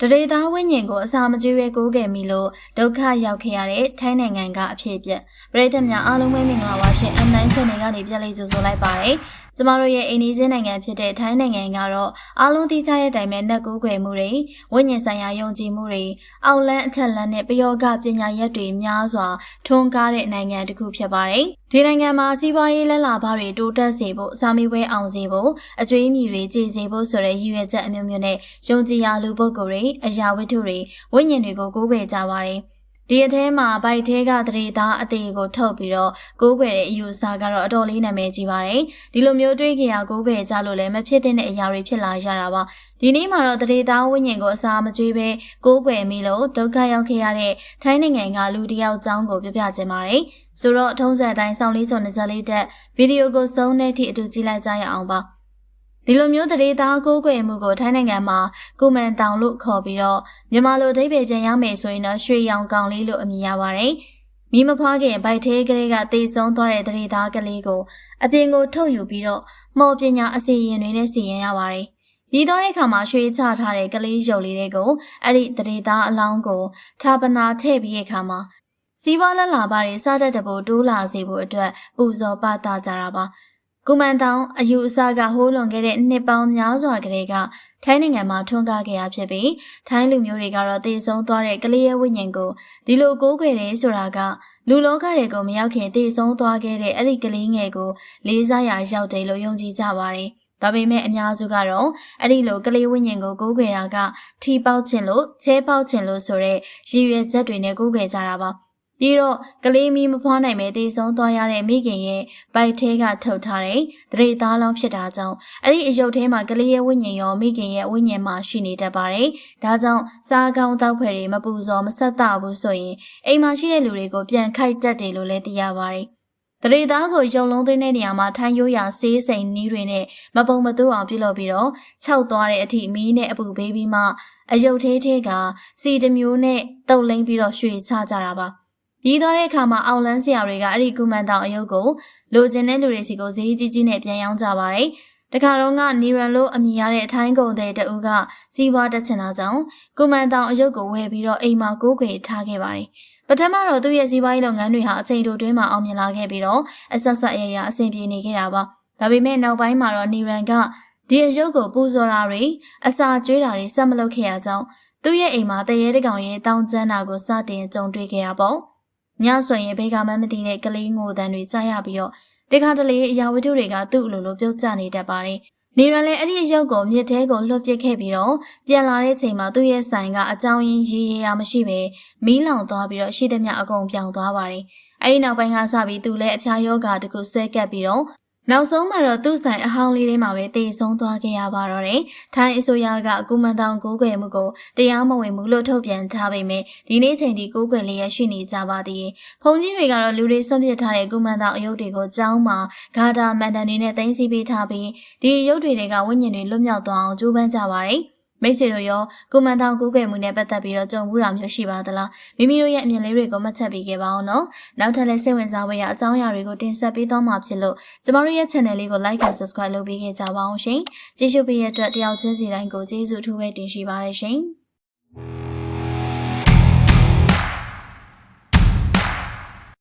တရေသားဝိညာဉ်ကိုအစာမကျွေးပဲကိုးခဲ့မိလို့ဒုက္ခရောက်ခဲ့ရတဲ့ထိုင်းနိုင်ငံကအဖြစ်အပျက်ပရိသတ်များအားလုံးပဲမင်္ဂလာပါရှင် M9 channel ကနေပြန်လည်ကြိုဆိုလိုက်ပါတယ် ကျမတို့ရဲ့အိန္ဒိချင်းနိုင်ငံဖြစ်တဲ့ထိုင်းနိုင်ငံကတော့အားလုံးသိကြတဲ့အတိုင်းပဲနှက်ကူးခွေမှုတွေဝိညာဉ်ဆိုင်ရာယုံကြည်မှုတွေအောက်လန်းအထက်လန်းနဲ့ပယောဂပညာရက်တွေများစွာထွန်းကားတဲ့နိုင်ငံတစ်ခုဖြစ်ပါတယ်ဒီနိုင်ငံမှာစီးပွားရေးလက်လာပါတွေတိုးတက်စေဖို့စာမေးပွဲအောင်စေဖို့အကျွေးအမြီတွေကြည်စေဖို့ဆိုတဲ့ရည်ရွယ်ချက်အမျိုးမျိုးနဲ့ယုံကြည်ရာလူပုဂ္ဂိုလ်တွေအရာဝတ္ထုတွေဝိညာဉ်တွေကိုကိုးကွယ်ကြပါတယ် ဒီအထဲမှာဘိုက်ထဲကသတိသားအသေးကိုထုတ်ပြီးတော့ကိုးကွယ်တဲ့အယူအဆကတော့အတော်လေးနာမည်ကြီးပါတယ်ဒီလိုမျိုးတွေးကြရကိုးကွယ်ကြလို့လည်းမဖြစ်တဲ့အရာတွေဖြစ်လာရတာပါဒီနေ့မှာတော့သတိသားဝိညာဉ်ကိုအစာမကျွေးပဲကိုးကွယ်မိလို့ဒုက္ခရောက်ခဲ့ရတဲ့ထိုင်းနိုင်ငံကလူတစ်ယောက်အကြောင်းကိုပြပြခြင်းပါတယ်ဆိုတော့ထုံးစံအတိုင်းဆောင်းလေးစုံနေစလေးတက်ဗီဒီယိုကိုစုံတဲ့အထိအတူကြည့်လိုက်ကြရအောင်ပါ ဒီလိုမျိုးတရေသားကိုးကွယ်မှုကိုထိုင်းနိုင်ငံမှာကုမန်တောင်လို့ခေါ်ပြီးတော့မြန်မာလိုအဓိပ္ပာယ်ပြန်ရမယ်ဆိုရင်တော့ရွှေရောင်ကောင်လေးလို့အမည်ရပါတယ်။မိမဖွားခင်ဗိုက်သေးကလေးကတေဆုံးသွားတဲ့တရေသားကလေးကိုအပြင်ကိုထုတ်ယူပြီးတော့မော်ပညာအစီရင်တွေနဲ့စီရင်ရပါတယ်။ပြီးတော့တဲ့အခါမှာရွှေချထားတဲ့ကလေးရုပ်လေးတွေကိုအဲ့ဒီတရေသားအလောင်းကိုဌာပနာထည့်ပြီးတဲ့အခါမှာစီးပွားလက်လာပါတွေစားတတ်တဲ့ဖို့တိုးလာစေဖို့အတွက်ပူဇော်ပသကြတာပါ။ ကုမန်တောင်အယူအဆကဟိုးလွန်ခဲ့တဲ့နှစ်ပေါင်းများစွာကတည်းကထိုင်းနိုင်ငံမှာထွန်းကားခဲ့ရဖြစ်ပြီးထိုင်းလူမျိုးတွေကတော့တည်ဆုံသွားတဲ့ကလေးရဲ့ဝိညာဉ်ကိုဒီလိုကိုးကွယ်တယ်ဆိုတာကလူလောကတွေကိုမရောက်ခင်တည်ဆုံသွားခဲ့တဲ့အဲ့ဒီကလေးငယ်ကိုလေးစားရာရောက်တယ်လို့ယုံကြည်ကြပါတယ်။ဒါပေမဲ့အများစုကတော့အဲ့ဒီလိုကလေးဝိညာဉ်ကိုကိုးကွယ်တာကထီပေါက်ခြင်းလို့ချဲပေါက်ခြင်းလို့ဆိုတဲ့ရည်ရွယ်ချက်တွေနဲ့ကိုးကွယ်ကြတာပါ။ ပြီးတော့ကလေးမီးမဖွားနိုင်ပဲတည်ဆုံးသွားရတဲ့မိခင်ရဲ့ဗိုက်ထဲကထုတ်ထားတဲ့ဒရေသားလောင်းဖြစ်တာကြောင့်အဲ့ဒီအယုတ်ထဲမှာကလေးရဲ့ဝိညာဉ်ရောမိခင်ရဲ့ဝိညာဉ်မှာရှိနေတတ်ပါတယ်။ဒါကြောင့်စားကောင်းတောက်ဖယ်တွေမပူဇော်မဆက်တဘူးဆိုရင်အိမ်မှာရှိတဲ့လူတွေကိုပြန်ခိုက်တတ်တယ်လို့လည်းသိရပါတယ်။တရေသားကိုယုံလုံးသွင်းတဲ့နေရာမှာထိုင်းရိုးရာဆေးစိန်နီးတွေနဲ့မပုံမတူအောင်ပြုလုပ်ပြီးတော့ခြောက်သွားတဲ့အထိမီးနဲ့အပူပေးပြီးမှအယုတ်သေးသေးကစီတမျိုးနဲ့တုပ်လိမ့်ပြီးတော့ရွှေချကြတာပါ။ ပြီးသွားတဲ့အခါမှာအောင်လန်းဆရာတွေကအဲ့ဒီကုမန်တောင်အယုတ်ကိုလိုချင်တဲ့လူတွေစီကိုဈေးကြီးကြီးနဲ့ပြန်ရောင်းကြပါတယ်။တခါတော့ကနီရန်လို့အမည်ရတဲ့အထိုင်းကုန်တဲ့တဦးကစီးပွားတက်ချင်တာကြောင့်ကုမန်တောင်အယုတ်ကိုဝယ်ပြီးတော့အိမ်မှာကိုးကွယ်ထားခဲ့ပါတယ်။ပထမတော့သူ့ရဲ့စီးပွားရေးလုပ်ငန်းတွေဟာအချိန်တိုတွင်းမှာအောင်မြင်လာခဲ့ပြီးတော့အဆက်ဆက်အရရအဆင်ပြေနေခဲ့တာပါ။ဒါပေမဲ့နောက်ပိုင်းမှာတော့နီရန်ကဒီအယုတ်ကိုပူဇော်တာတွေအစာကျွေးတာတွေဆက်မလုပ်ခဲ့ရကြောင်းသူ့ရဲ့အိမ်မှာတရေတကောင်ရဲ့တောင်းကျမ်းတာကိုစတင်ကြုံတွေ့ခဲ့ရပေါ့။ ညဆိုရင်ဘေကမှမသိတဲ့ကလေးငိုတန်တွေကြားရပြီးတော့တခါတလေအရာဝတ္ထုတွေကသူ့အလိုလိုပြုတ်ကျနေတတ်ပါတယ်။နေရန်လည်းအဲ့ဒီအရုပ်ကိုမြစ်ထဲကိုလွှတ်ပစ်ခဲ့ပြီးတော့ပြန်လာတဲ့ချိန်မှာသူ့ရဲ့ဆိုင်ကအကြောင်းရင်းရေးရရမရှိပဲမီးလောင်သွားပြီးတော့ရှိသမျှအကုန်ပြောင်းသွားပါတယ်။အဲ့ဒီနောက်ပိုင်းကစပြီးသူလည်းအဖျားယောဂါတခုဆွဲကပ်ပြီးတော့ နောက်ဆုံးမှာတော့သူ့ဆိုင်အဟောင်းလေးထဲမှာပဲတည်ဆုံးသွားခဲ့ရပါတော့တယ်။ထိုင်းအစိုးရကကုမန်တောင်ကိုးကွယ်မှုကိုတရားမဝင်ဘူးလို့ထုတ်ပြန်ထားပေမဲ့ဒီနေ့ချိန်ထိကိုးကွယ်လျက်ရှိနေကြပါသေးတယ်။ဖုန်ကြီးတွေကတော့လူတွေဆွန့်ပစ်ထားတဲ့ကုမန်တောင်အယုတ်တွေကိုကြောင်းမှာဂါတာမန်တန်တွေနဲ့တင်စီပေးထားပြီးဒီအယုတ်တွေကဝိညာဉ်တွေလွတ်မြောက်သွားအောင်ကြိုးပမ်းကြပါရယ်။ မိတ်ဆွေတို့ရောကိုမန်တောင်ကိုးကွယ်မှုနဲ့ပတ်သက်ပြီးတော့ကြုံဘူးတာမျိုးရှိပါသလားမိမိတို့ရဲ့အမြင်လေးတွေကိုမှတ်ချက်ပေးခဲ့ပါအောင်နော်နောက်ထပ်လည်းစိတ်ဝင်စားဖွယ်ရာအကြောင်းအရာတွေကိုတင်ဆက်ပေးသွားမှာဖြစ်လို့ကျမတို့ရဲ့ channel လေးကို like and subscribe လုပ်ပေးခဲ့ကြပါအောင်ရှင်ကြည့်ရှုပေးရတဲ့အတွက်တယောက်ချင်းစီတိုင်းကိုကျေးဇူးအထူးပဲတင်ရှိပါရရှင်